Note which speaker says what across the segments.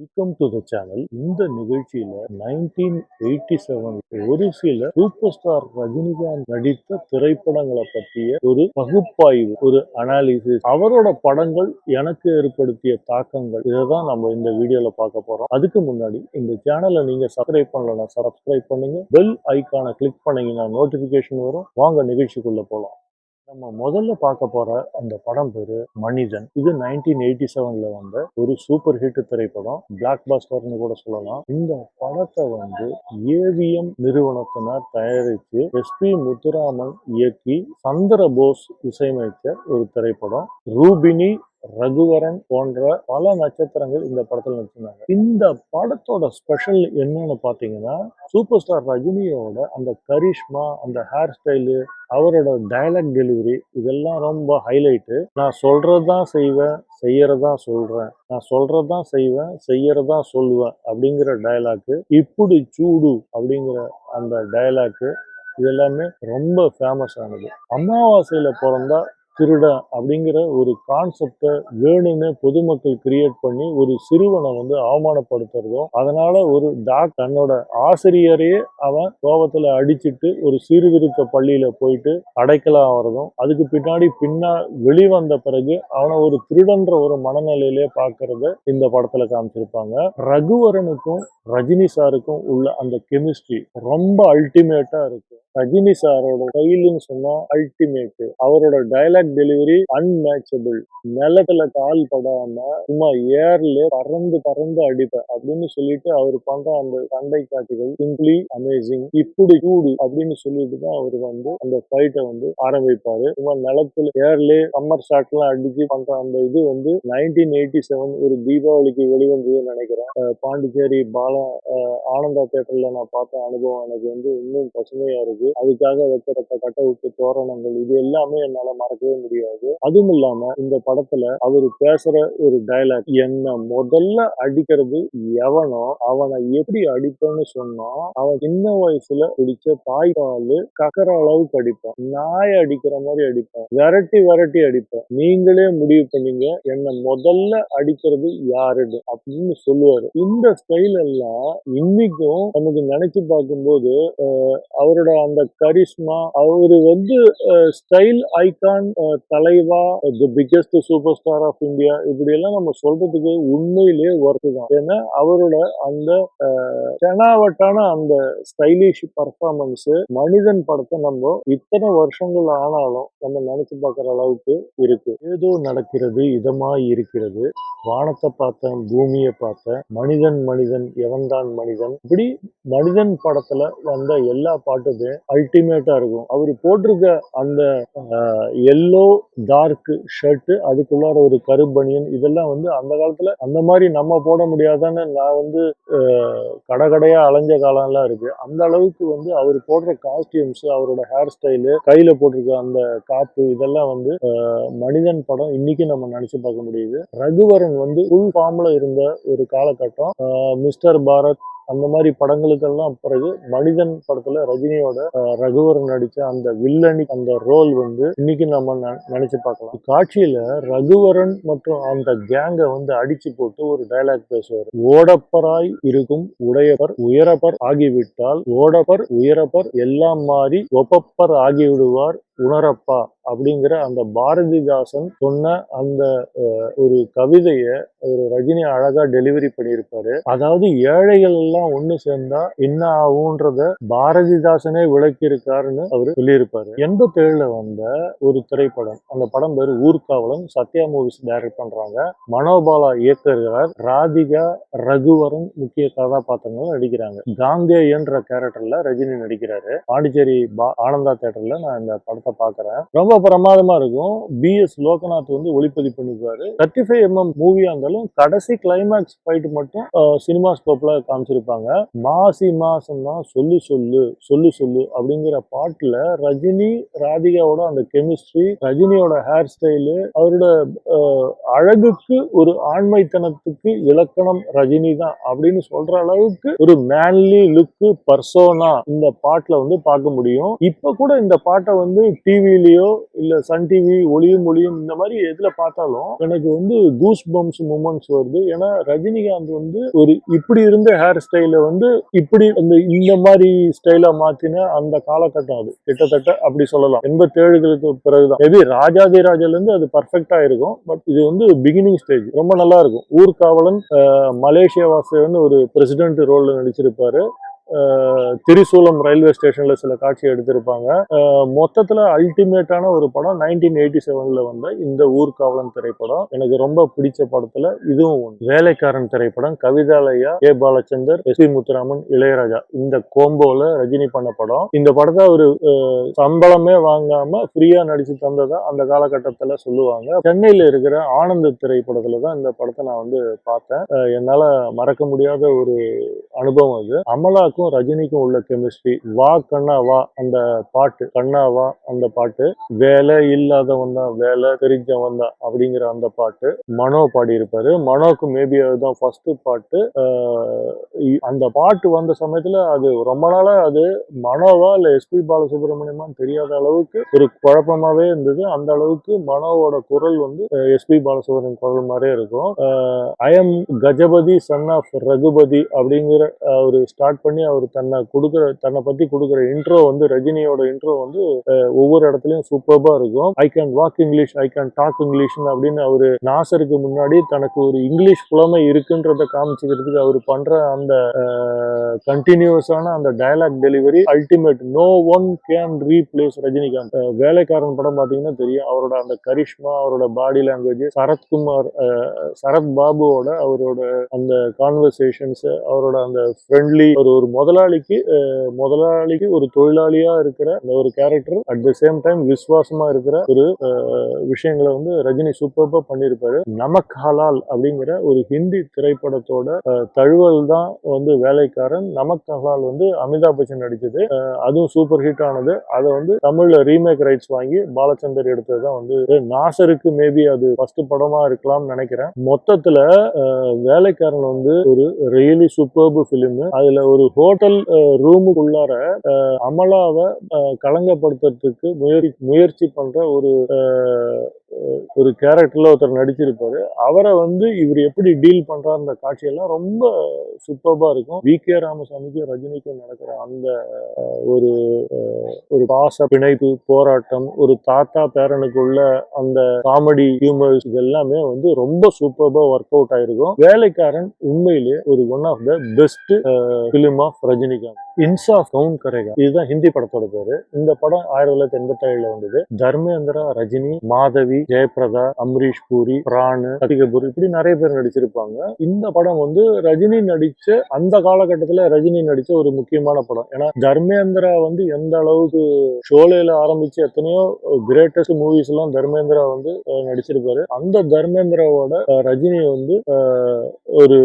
Speaker 1: Welcome to the channel இந்த நிகழ்ச்சியில nineteen eighty seven ஒரு சில சூப்பர் ஸ்டார் ரஜினிகாந்த் நடித்த திரைப்படங்களை பற்றிய ஒரு பகுப்பாய்வு ஒரு அனாலிசிஸ் அவரோட படங்கள் எனக்கு ஏற்படுத்திய தாக்கங்கள் இதை தான் நம்ம இந்த வீடியோல பார்க்க போறோம். அதுக்கு முன்னாடி இந்த சேனலை நீங்க சப்ஸ்கிரைப் பண்ணலன்னா சப்ஸ்கிரைப் பண்ணுங்க. பெல் ஐக்கானை கிளிக் பண்ணீங்கன்னா நோட்டிபிகேஷன் வரும். வாங்க நிகழ்ச்சிக்குள்ள போலாம். நம்ம முதல்ல பார்க்க போற அந்த படம் பேரு மனிதன். இது நைன்டீன் எயிட்டி செவன்ல வந்த ஒரு சூப்பர் ஹிட் திரைப்படம். பிளாக் பாஸ்டர்னு கூட சொல்லலாம். இந்த படத்தை வந்து ஏவிஎம் நிறுவனத்தினர் தயாரித்து எஸ்பி முத்துராமன் இயக்கி சந்திர போஸ் இசையமைத்த ஒரு திரைப்படம். ரூபினி ரகுவரன் போன்ற பல நட்சத்திரங்கள் இந்த படத்தில் நடிச்சிருந்தாங்க. இந்த படத்தோட ஸ்பெஷல் என்னன்னு பாத்தீங்கன்னா சூப்பர் ஸ்டார் ரஜினியோட அந்த கரிஷ்மா அந்த ஹேர் ஸ்டைலு அவரோட டயலாக் டெலிவரி இதெல்லாம் ரொம்ப ஹைலைட்டு நான் சொல்றதுதான் செய்வேன் செய்யறதா சொல்றேன். நான் சொல்றதுதான் செய்வேன் செய்யறதா சொல்லுவேன் அப்படிங்கிற டயலாக்கு இப்படி சூடு அப்படிங்கிற அந்த டயலாக்கு இது எல்லாமே ரொம்ப ஃபேமஸ் ஆனது. அமாவாசையில் பிறந்தா திருடன் அப்படிங்கிற ஒரு கான்செப்டை வேணும்னு பொதுமக்கள் கிரியேட் பண்ணி ஒரு சிறுவனை வந்து அவமானப்படுத்துறதும் அதனால ஒரு டாக் தன்னோட ஆசிரியரையே அவன் கோபத்துல அடிச்சிட்டு ஒரு சீர்திருத்த பள்ளியில போயிட்டு அடைக்கலாம் ஆகிறதும் அதுக்கு பின்னாடி பின்னா வெளிவந்த பிறகு அவனை ஒரு திருடன்ற ஒரு மனநிலையிலே பார்க்கறத இந்த படத்துல காமிச்சிருப்பாங்க. ரகுவரனுக்கும் ரஜினி சாருக்கும் உள்ள அந்த கெமிஸ்ட்ரி ரொம்ப அல்டிமேட்டா இருக்கு. ரஜினி சாரோட கையிலுன்னு சொன்னா அல்டிமேட் அவரோட டயலாக் டெலிவரி அன்மேட்சபிள் நிலத்துல கால் படாம சும்மா ஏர்ல பறந்து பறந்து அடிப்பேன். அப்படின்னு சொல்லிட்டு அவர் பண்ற அந்த சண்டை காட்சிகள் சிம்பிளி அமேசிங் இப்படி கூடு அப்படின்னு சொல்லிட்டு தான் அவர் வந்து அந்த ஃபைட்டை வந்து ஆரம்பிப்பாரு. சும்மா நிலத்துல ஏர்ல சம்மர் ஷாட் எல்லாம் அடிச்சு பண்ற அந்த இது வந்து நைன்டீன் எயிட்டி செவன் ஒரு தீபாவளிக்கு வெளிவந்ததுன்னு நினைக்கிறேன். பாண்டிச்சேரி பாலா ஆனந்தா தேட்டர்ல நான் பார்த்த அனுபவம் எனக்கு வந்து இன்னும் பசுமையா இருக்கு. அதுக்காக வைக்கிறப்ப கட்டவுட்டு தோரணங்கள் இது எல்லாமே என்னால மறக்கவே முடியாது. அதுவும் இல்லாம இந்த படத்துல அவரு பேசுற ஒரு டயலாக் என்ன முதல்ல அடிக்கிறது எவனோ அவனை எப்படி அடிப்பேன்னு சொன்னா அவன் சின்ன வயசுல குடிச்ச தாய்ப்பால் கக்கற அளவுக்கு அடிப்பான். நாயை அடிக்கிற மாதிரி அடிப்பேன். விரட்டி விரட்டி அடிப்பேன். நீங்களே முடிவு பண்ணீங்க என்ன முதல்ல அடிக்கிறது யாருன்னு அப்படின்னு சொல்லுவாரு. இந்த ஸ்டைல் எல்லாம் இன்னைக்கும் நமக்கு நினைச்சு பார்க்கும்போது அவரோட அந்த கரிஷ்மா அவரு வந்து ஸ்டைல் ஐகான் தலைவா the biggest super star of India இப்படி எல்லாம் நம்ம சொல்றதுக்கு உண்மையிலேயே ஒர்த்து தான். ஏன்னா அவரோட அந்த செனாவட்டான அந்த ஸ்டைலிஷ் பர்ஃபார்மன்ஸ் மனிதன் படத்தை நம்ம இத்தனை வருஷங்கள் ஆனாலும் நம்ம நினைச்சு பார்க்குற அளவுக்கு இருக்கு. ஏதோ நடக்கிறது இதமாய் இருக்கிறது. வானத்தை பார்த்தேன் பூமியை பார்த்தேன். மனிதன் மனிதன் எவன்தான் மனிதன்? இப்படி மனிதன் படத்துல வந்த எல்லா பாட்டுமே அல்டிமேட்டா இருக்கும். அவர் போட்டிருக்க அந்த எல்லோ டார்க் ஷர்ட் அதுக்குள்ளார ஒரு கருப்பனியன் இதெல்லாம் வந்து அந்த காலத்துல அந்த மாதிரி நம்ம போட முடியாதான்னு நான் வந்து அஹ், கடையா அலைஞ்ச காலம்லாம் இருக்கு. அந்த அளவுக்கு வந்து அவர் போடுற காஸ்டியூம்ஸ் அவரோட ஹேர் ஸ்டைலு கையில போட்டிருக்க அந்த காப்பு இதெல்லாம் வந்து மனிதன் படம் இன்னைக்கு நம்ம நினைச்சு பார்க்க முடியுது. ரகுவரன் வந்து ஃபுல் ஃபார்ம்ல இருந்த ஒரு காலகட்டம். மிஸ்டர் பாரத் அந்த மாதிரி படங்களுக்கெல்லாம் பிறகு மனிதன் படத்துல ரஜினியோட ரகுவர் ரகுவரன் நடிச்ச அந்த வில்லனி அந்த ரோல் வந்து இன்னைக்கு நம்ம நினைச்சு பார்க்கலாம். காட்சியில ரகுவரன் மற்றும் அந்த கேங்கை வந்து அடிச்சு போட்டு ஒரு டயலாக் பேசுவார். ஓடப்பராய் இருக்கும் உடையவர் உயரப்பர் ஆகிவிட்டால் ஓடப்பர் உயரப்பர் எல்லாம் மாறி ஒப்பப்பர் ஆகிவிடுவார். உணரப்பா அப்படிங்கிற அந்த பாரதிதாசன் சொன்ன அந்த ஒரு கவிதைய ஒரு ரஜினி அழகா டெலிவரி பண்ணியிருப்பாரு. அதாவது ஏழைகள் எல்லாம் ஒண்ணு சேர்ந்தா என்ன ஆகும்ன்றத பாரதிதாசனே விளக்கியிருக்காருன்னு அவரு சொல்லியிருப்பாரு. எண்பத்தி ஏழுல வந்த ஒரு திரைப்படம் அந்த படம் பேரு ஊர்காவலன் சத்யா மூவிஸ் டைரக்ட் பண்றாங்க. மனோபாலா இயக்குகிறார் ராதிகா ரகுவரன் முக்கிய கதாபாத்திரங்கள் நடிக்கிறாங்க. காங்கே என்ற கேரக்டர்ல ரஜினி நடிக்கிறாரு. பாண்டிச்சேரி பா- ஆனந்தா தேட்டர்ல நான் இந்த படத்தை பார்க்கறேன் ரொம்ப பிரமாதமா இருக்கும். பி எஸ் லோகநாத் வந்து ஒளிப்பதிவு பண்ணிருக்காரு. தேர்ட்டி ஃபைவ் எம்எம் மூவியா இருந்தாலும் கடைசி கிளைமேக்ஸ் ஃபைட் மட்டும் சினிமா ஸ்கோப்ல காமிச்சிருப்பாங்க. மாசி மாசம் தான் சொல்லு சொல்லு சொல்லு சொல்லு அப்படிங்கிற பாட்டுல ரஜினி ராதிகாவோட அந்த கெமிஸ்ட்ரி ரஜினியோட ஹேர் ஸ்டைலு அவரோட அழகுக்கு ஒரு ஆண்மைத்தனத்துக்கு இலக்கணம் ரஜினி தான் அப்படின்னு சொல்ற அளவுக்கு ஒரு மேன்லி லுக்கு பர்சோனா இந்த பாட்டுல வந்து பார்க்க முடியும். இப்ப கூட இந்த பாட்டை வந்து டிவிலேயோ இல்லை சன் டிவி ஒளியும் ஒளியும் இந்த மாதிரி எதில் பார்த்தாலும் எனக்கு வந்து கூஸ் பம்ப்ஸ் மூமெண்ட்ஸ் வருது. ஏன்னா ரஜினிகாந்த் வந்து ஒரு இப்படி இருந்த ஹேர் ஸ்டைலை வந்து இப்படி அந்த இந்த மாதிரி ஸ்டைலாக மாற்றின அந்த காலகட்டம் அது. கிட்டத்தட்ட அப்படி சொல்லலாம். எண்பத்தேழுகளுக்கு பிறகுதான். மேபி ராஜாதிராஜிலேருந்து அது பர்ஃபெக்டாக இருக்கும். பட் இது வந்து பிகினிங் ஸ்டேஜ் ரொம்ப நல்லா இருக்கும். ஊர்காவலன் மலேசியா வாசகன் ஒரு பிரசிடென்ட் ரோலில் நடிச்சிருப்பாரு. திரிசூலம் ரயில்வே ஸ்டேஷன்ல சில காட்சி எடுத்திருப்பாங்க. மொத்தத்துல அல்டிமேட்டான ஒரு படம் நைன்டீன் எயிட்டி செவன்ல வந்த இந்த ஊர்காவலன் திரைப்படம். எனக்கு ரொம்ப பிடிச்ச படத்துல இதுவும் ஒன்று வேலைக்காரன் திரைப்படம் Kavithalaya K Balachander S P Muthuraman Ilaiyaraaja. இந்த கோம்போல ரஜினி பண்ண படம். இந்த படத்தை ஒரு சம்பளமே வாங்காம ஃப்ரீயா நடிச்சு தந்ததா அந்த காலகட்டத்துல சொல்லுவாங்க. சென்னையில இருக்கிற ஆனந்த திரைப்படத்துல தான் இந்த படத்தை நான் வந்து பார்த்தேன். என்னால மறக்க முடியாத ஒரு அனுபவம் அது. அமலாக்கும் ரஜினிக்கும் உள்ள கெமிஸ்ட்ரி வா கண்ணா வா அந்த பாட்டு. கண்ணா வா அந்த பாட்டு. வேலை இல்லாதவன் தான் வேலை தெரிஞ்சவன் தான் அப்படிங்கிற அந்த பாட்டு. மனோ பாடி இருப்பாரு மனோக்கு மேபி அதுதான் ஃபர்ஸ்ட் பாட்டு. அந்த பாட்டு வந்த சமயத்துல அது ரொம்ப நாளா அது மனோவா இல்ல எஸ்பி பாலசுப்ரமணியமான்னு தெரியாத அளவுக்கு ஒரு குழப்பமாவே இருந்தது. அந்த அளவுக்கு மனோவோட குரல் வந்து எஸ்பி பாலசுப்ரமணியன் குரல் மாதிரியே இருக்கும். I am Gajapathi son of Raghupathi அப்படிங்கிற ஒரு ஸ்டார்ட் பண்ணி அவர் தன்னை கொடுக்குற தன்னை பத்தி கொடுக்குற இன்ட்ரோ வந்து ரஜினியோட இன்ட்ரோ வந்து ஒவ்வொரு இடத்துலயும் சூப்பர்பா இருக்கும். I can walk English I can talk English அப்படின்னு அவரு நாசருக்கு முன்னாடி தனக்கு ஒரு இங்கிலீஷ் புலமை இருக்குன்றத காமிச்சுக்கிறதுக்கு அவர் பண்ற அந்த கண்டினியூஸான அந்த dialogue delivery ultimate no one can replace Rajinikanth. Velaikkaran படம் பாத்தீங்கன்னா தெரியும். அவரோட அந்த கரிஷ்மா அவரோட பாடி லாங்குவேஜ் சரத்குமார் சரத் பாபுவோட அவரோட அந்த கான்வர்சேஷன்ஸ் அவரோட அந்த ஃப்ரெண்ட்லி ஒரு ஒரு முதலாளிக்கு முதலாளிக்கு ஒரு தொழிலாளியா இருக்கிற அந்த ஒரு character at the same time விசுவாசமா இருக்கிற ஒரு விஷயங்களை வந்து ரஜினி சூப்பர்பா பண்ணியிருப்பாரு. நமக் ஹலால் அப்படிங்கிற ஒரு ஹிந்தி திரைப்படத்தோட தழுவல் தான் வந்து வேலைக்காரன். நமக் ஹலால் வந்து அமிதாப் பச்சன் நடிச்சது. அதுவும் சூப்பர் ஹிட் ஆனது. அதை வந்து தமிழ்ல ரீமேக் ரைட்ஸ் வாங்கி பாலச்சந்தர் எடுத்தது தான் வந்து நாசருக்கு மேபி அது ஃபர்ஸ்ட் படமா இருக்கலாம்னு நினைக்கிறேன். மொத்தத்துல வேலைக்காரன் வந்து ஒரு ரியலி சூப்பர்பு ஃபிலிம் அதுல ஒரு ஹோல் ஹோட்டல் ரூமுக்குள்ளார அமலாவை அஹ், களங்கப்படுத்துறதுக்கு முயற்சி முயற்சி பண்ற ஒரு ஒரு கேரக்டரில் ஒருத்தர் நடிச்சிருப்பாரு. அவரை வந்து இவர் எப்படி டீல் பண்றாருன்ற காட்சியெல்லாம் ரொம்ப சூப்பர்பா இருக்கும். வி கே ராமசாமிக்கும் ரஜினிக்கும் நடக்கிற அந்த ஒரு ஒரு பாச பிணைப்பு போராட்டம் ஒரு தாத்தா பேரனுக்குள்ள அந்த காமெடி ஹியூமர்ஸ் இது எல்லாமே வந்து ரொம்ப சூப்பர்பாக ஒர்க் அவுட் ஆயிருக்கும். வேலைக்காரன் உண்மையிலேயே ஒரு one of the best film of Rajinikanth. Insaaf Kaun Karega இதுதான் ஹிந்தி படத்தோட பேரு. இந்த படம் ஆயிரத்தி தொள்ளாயிரத்தி எண்பத்தி ஏழுல வந்தது. தர்மேந்திரா ரஜினி மாதவி ஜெயபிரதா அம்ரீஷ் பூரி பிராணு கதிகபூர் இப்படி நிறைய பேர் நடிச்சிருப்பாங்க. இந்த படம் வந்து ரஜினி நடிச்ச அந்த காலகட்டத்துல ரஜினி நடிச்ச ஒரு முக்கியமான படம். ஏன்னா தர்மேந்திரா வந்து எந்த அளவுக்கு ஷோலையில ஆரம்பிச்சு எத்தனையோ கிரேட்டஸ்ட் மூவிஸ் எல்லாம் தர்மேந்திரா வந்து நடிச்சிருப்பாரு. அந்த தர்மேந்திராவோட ரஜினி வந்து ஒரு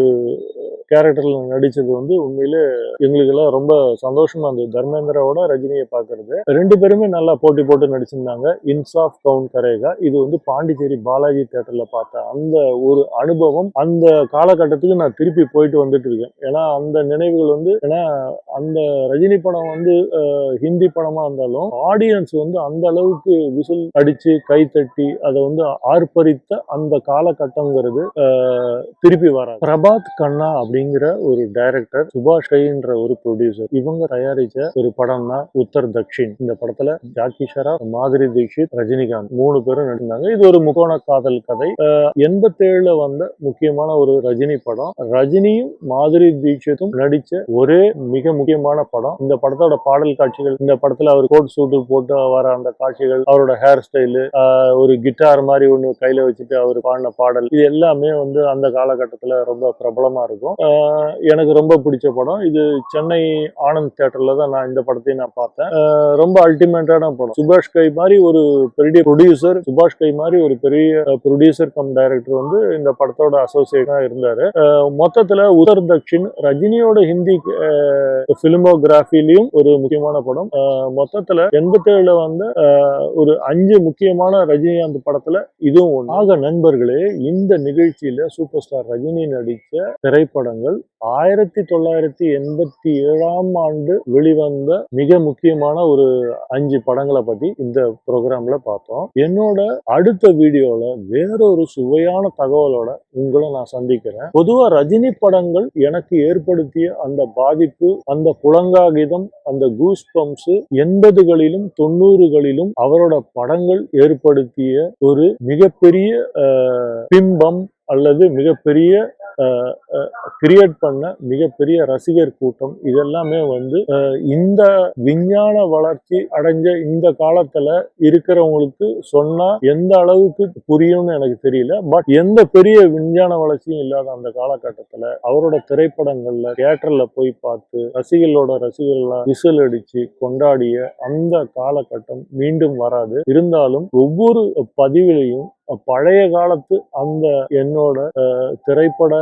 Speaker 1: கேரக்டர்ல நடிச்சது வந்து உண்மையிலே எங்களுக்கு எல்லாம் ரொம்ப சந்தோஷமா இருந்தது. தர்மேந்திராவோட ரஜினியை பாக்குறது ரெண்டு பேருமே நல்லா போட்டி போட்டு நடிச்சிருந்தாங்க. இன்சாஃப் கவுன் கரேகா. இது வந்து பாண்டிச்சேரி பாலாஜி தேட்டர்ல பார்த்த அந்த ஒரு அனுபவம். அந்த காலகட்டத்துக்கு நான் திருப்பி போயிட்டு வந்துட்டு இருக்கேன். ஏன்னா அந்த நினைவுகள் வந்து ஏன்னா அந்த ரஜினி படம் வந்து ஹிந்தி படமா இருந்தாலும் ஆடியன்ஸ் வந்து அந்த அளவுக்கு விசில் அடிச்சு கை தட்டி அதை வந்து ஆர்ப்பரித்த அந்த காலகட்டங்கிறது திருப்பி வராது. பிரபாத் கண்ணா அப்படிங்கிற ஒரு டைரக்டர் சுபாஷ் கைன்ற ஒரு ப்ரொடியூசர் இவங்க தயாரிச்ச ஒரு படம் தான் உத்தர் தக்ஷின். இந்த படத்துல ஜாக்கி ஷராப் மாதிரி தீக்ஷித் ரஜினிகாந்த் மூணு பேரும் நடிச்சிருந்தாங்க. இது ஒரு முக்கோண காதல் கதை. எண்பத்தேழுல வந்த முக்கியமான ஒரு ரஜினி படம். ரஜினியும் மாதிரி தீட்சித்தும் நடிச்ச ஒரே மிக முக்கியமான படம். இந்த படத்தோட பாடல் காட்சிகள் இந்த படத்துல அவர் கோட் சூட்டு போட்டு வர அந்த காட்சிகள் அவரோட ஹேர் ஸ்டைலு ஒரு கிட்டார் மாதிரி ஒண்ணு கையில வச்சுட்டு அவர் பாடின பாடல் இது எல்லாமே வந்து அந்த காலகட்டத்துல ரொம்ப பிரபலமா இருக்கும். எனக்கு ரொம்ப பிடிச்ச படம். இது சென்னை ஆனந்த் தேட்டர்ல தான் நான் இந்த படத்தையும் நான் பார்த்தேன். ரொம்ப அல்டிமேட்டான படம். சுபாஷ் கை மாதிரி ஒரு பெரிய ப்ரொடியூசர் சுபாஷ் கை மாதிரி ஒரு பெரிய ப்ரொடியூசர் கம் டைரக்டர் வந்து இந்த படத்தோட அசோசியேட்டா இருந்தாரு. மொத்தத்துல உத்தர் தக்ஷின் ரஜினியோட ஹிந்தி பிலிமோகிராஃபிலையும் ஒரு முக்கியமான படம். மொத்தத்துல எண்பத்தேழுல வந்து ஒரு அஞ்சு முக்கியமான ரஜினிகாந்த் படத்துல இதுவும் ஒண்ணு. ஆக நண்பர்களே இந்த நிகழ்ச்சியில சூப்பர் ஸ்டார் ரஜினி நடித்த திரைப்படங்கள் ஆயிரத்தி தொள்ளாயிரத்தி எண்பத்தி ஏழாம் ஆண்டு வெளிவந்த மிக முக்கியமான ஒரு அஞ்சு படங்களை பத்தி இந்த ப்ரோக்ராம்ல பார்த்தோம். என்னோட அடுத்த வீடியோல வேறொரு சுவையான தகவலோட உங்களை நான் சந்திக்கிறேன். பொதுவா ரஜினி படங்கள் எனக்கு ஏற்படுத்திய அந்த பாதிப்பு அந்த புலங்காகிதம் அந்த கூஸ் பம்ப்ஸ் எண்பதுகளிலும் தொண்ணூறுகளிலும் அவரோட படங்கள் ஏற்படுத்திய ஒரு மிகப்பெரிய பிம்பம் அல்லது மிகப்பெரிய கிரியேட் பண்ண மிகப்பெரிய ரசிகர் கூட்டம். இதெல்லாமே வந்து இந்த விஞ்ஞான வளர்ச்சி அடைஞ்ச இந்த காலத்துல இருக்கிறவங்களுக்கு சொன்னா எந்த அளவுக்கு புரியும்னு எனக்கு தெரியல. பட் எந்த பெரிய விஞ்ஞான வளர்ச்சியும் இல்லாத அந்த காலகட்டத்துல அவரோட திரைப்படங்கள்ல தியேட்டர்ல போய் பார்த்து ரசிகர்களோட ரசிகர்களா விசில் அடிச்சு கொண்டாடிய அந்த காலகட்டம் மீண்டும் வராது. இருந்தாலும் ஒவ்வொரு பதிவிலையும் பழைய காலத்து அந்த என்னோட திரைப்பட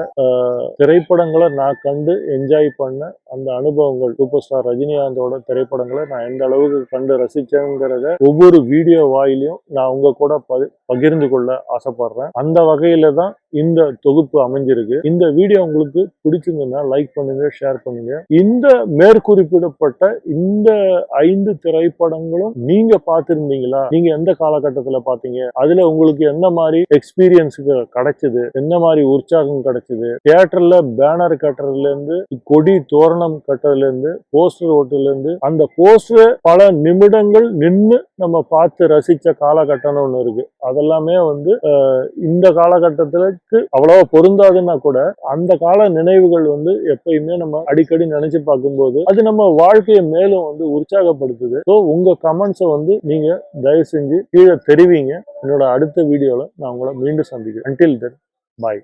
Speaker 1: திரைப்படங்களை நான் கண்டு என்ஜாய் பண்ண அந்த அனுபவங்கள் சூப்பர் ஸ்டார் ரஜினிகாந்தோட திரைப்படங்களை நான் எந்த அளவுக்கு கண்டு ரசிச்சேங்கிறத ஒவ்வொரு வீடியோ வாயிலையும் நான் உங்க கூட பகிர்ந்து கொள்ள ஆசைப்படுறேன். அந்த வகையில தான் இந்த தொகுப்பு அமைஞ்சிருக்கு. இந்த வீடியோ உங்களுக்கு பிடிச்சிருந்ததுன்னா லைக் பண்ணுங்க ஷேர் பண்ணுங்க. இந்த மேற்குறிப்பிடப்பட்ட இந்த ஐந்து திரைப்படங்களும் நீங்க பார்த்திருந்தீங்களா? நீங்க எந்த காலகட்டத்துல பாத்தீங்க அதுல உங்களுக்கு எந்த மாதிரி எக்ஸ்பீரியன்ஸுக்கு கிடைச்சது? எந்த மாதிரி உற்சாகம் கிடைச்சது? தியேட்டர்ல பேனர் கட்டுறதுல இருந்து கொடி தோரணம் கட்டுறதுல இருந்து போஸ்டர் ஓட்டுல இருந்து அந்த போஸ்டர் பல நிமிடங்கள் நின்று நம்ம பார்த்து ரசிச்ச காலகட்டம்னு ஒண்ணு இருக்கு. அதெல்லாமே வந்து இந்த காலகட்டத்திற்கு அவ்வளவா பொருந்தாதுன்னா கூட அந்த கால நினைவுகள் வந்து எப்பயுமே நம்ம அடிக்கடி நினைச்சு பார்க்கும்போது அது நம்ம வாழ்க்கையை மேலும் வந்து உற்சாகப்படுத்துது. ஸோ உங்க கமெண்ட்ஸை வந்து நீங்க தயவு செஞ்சு கீழே தெரிவிங்க. என்னோட அடுத்த வீடியோவில் நான் உங்களை மீண்டும் சந்திக்கிறேன். அன்டில் தென் பாய்